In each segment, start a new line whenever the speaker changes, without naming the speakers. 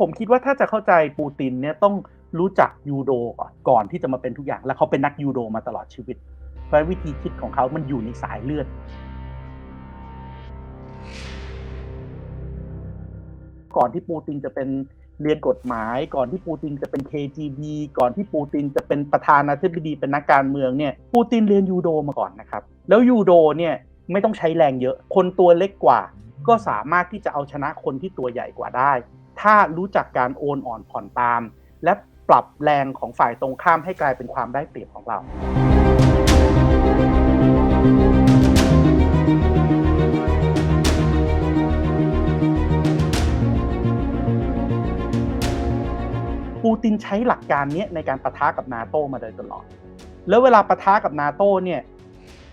ผมคิดว่าถ้าจะเข้าใจปูตินเนี่ยต้องรู้จักยูโดก่อนก่อนที่จะมาเป็นทุกอย่าง แล้วเขาเป็นนักยูโดมาตลอดชีวิต เพราะวิธีคิดของเขามันอยู่ในสายเลือด ก่อนที่ปูตินจะเป็นเรียนกฎหมาย ก่อนที่ปูตินจะเป็น KGB ก่อนที่ปูตินจะเป็นประธานาธิบดีเป็นนักการเมืองเนี่ยปูตินเรียนยูโดมาก่อนนะครับ แล้วยูโดเนี่ยไม่ต้องใช้แรงเยอะ คนตัวเล็กกว่า ก็สามารถที่จะเอาชนะคนที่ตัวใหญ่กว่าได้ ถ้ารู้จักการโอนอ่อนผ่อนตาม และปรับแรงของฝ่ายตรงข้ามให้กลายเป็นความได้เปรียบของเราปูตินใช้หลักการนี้ในการประทะกับนาโต้มาโดยตลอด แล้วเวลาประทะกับนาโต้เนี่ย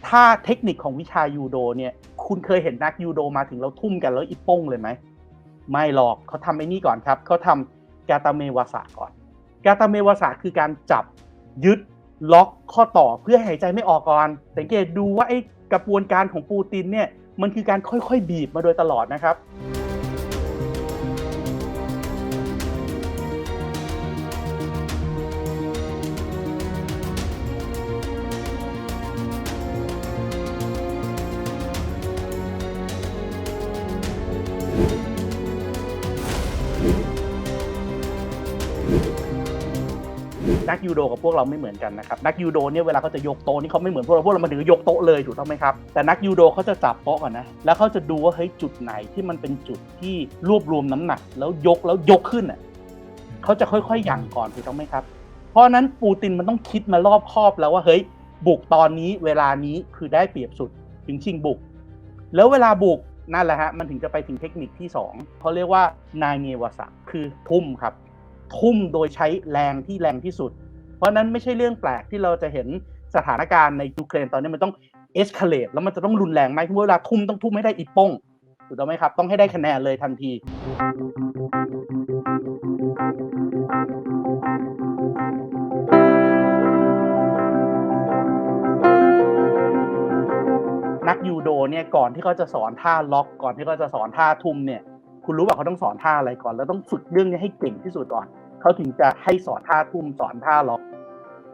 ถ้าเทคนิคของวิชายูโดเนี่ย คุณเคยเห็นนักยูโดมาถึงแล้วทุ่มกันแล้วอีป้งเลยไหม ไม่หรอกเขาทำไอ้นี่ก่อนครับเขาทำกาตาเมวาสะก่อน กาตาเมวาสะคือการจับยึดล็อกข้อต่อเพื่อให้หายใจไม่ออกก่อน สังเกตดูว่าไอ้กระบวนการของปูตินเนี่ยมันคือการค่อยๆบีบมาโดยตลอดนะครับ นักยูโดกับพวกเราไม่เหมือนกันนะครับนักยูโดเนี่ยเวลาเขาจะยกโต๊ะนี่เขาไม่เหมือนพวกเราพวกเรามาถึงยกโต๊ะเลยถูกต้องไหมครับแต่นักยูโดเขาจะจับโต๊ะก่อนนะแล้วเขาจะดูว่าเฮ้ยจุดไหนที่มันเป็นจุดที่รวบรวมน้ำหนัก แล้วยกแล้วยกขึ้นอะเขาจะค่อยๆหยั่งก่อนถูกต้องไหมครับ เพราะนั้นปูตินมันต้องคิดมารอบคอบแล้วว่าเฮ้ยบุกตอนนี้เวลานี้คือได้เปรียบสุดถึงชิงบุก แล้วเวลาบุกนั่นแหละฮะมันถึงจะไปถึงเทคนิคที่สองเขาเรียกว่านายเงวาสะคือทุ่มครับ ทุ่มโดยใช้แรงที่แรงที่สุด เพราะนั้นไม่ใช่เรื่องแปลกที่เราจะเห็นสถานการณ์ในยูเครนตอนนี้มันต้องเอสคาเลตแล้วมันจะต้องรุนแรงไหมเพราะเวลาทุ่มต้องทุ่มให้ได้อีป้งถูกต้องไหมครับ ต้องให้ได้คะแนนเลยทันที นักยูโดเนี่ยก่อนที่เขาจะสอนท่าล็อกก่อนที่เขาจะสอนท่าทุ่มเนี่ย คุณรู้ป่ะเขาต้องสอนท่าอะไรก่อน แล้วต้องฝึกเรื่องนี้ให้เก่งที่สุดก่อน เขาถึงจะให้สอนท่าทุ่มสอนท่าล็อก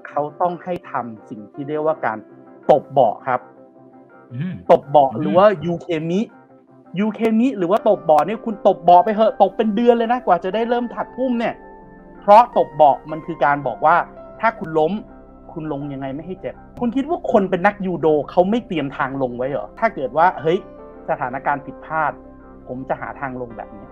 เขาต้องให้ทำสิ่งที่เรียกว่าการตบเบาะครับ
อืม
ตบเบาะหรือว่ายูเคมิยูเคมิหรือว่าตบเบาะเนี่ยคุณตบเบาะไปเหอะตบเป็นเดือนเลยนะกว่าจะได้เริ่มถัดพุ่มเนี่ย เพราะตบเบาะมันคือการบอกว่า ถ้าคุณล้ม คุณลงยังไงไม่ให้เจ็บ คุณคิดว่าคนเป็นนักยูโดเขาไม่เตรียมทางลงไว้เหรอถ้าเกิดว่าเฮ้ยสถานการณ์ผิดพลาด ผมจะหาทางลงแบบนี้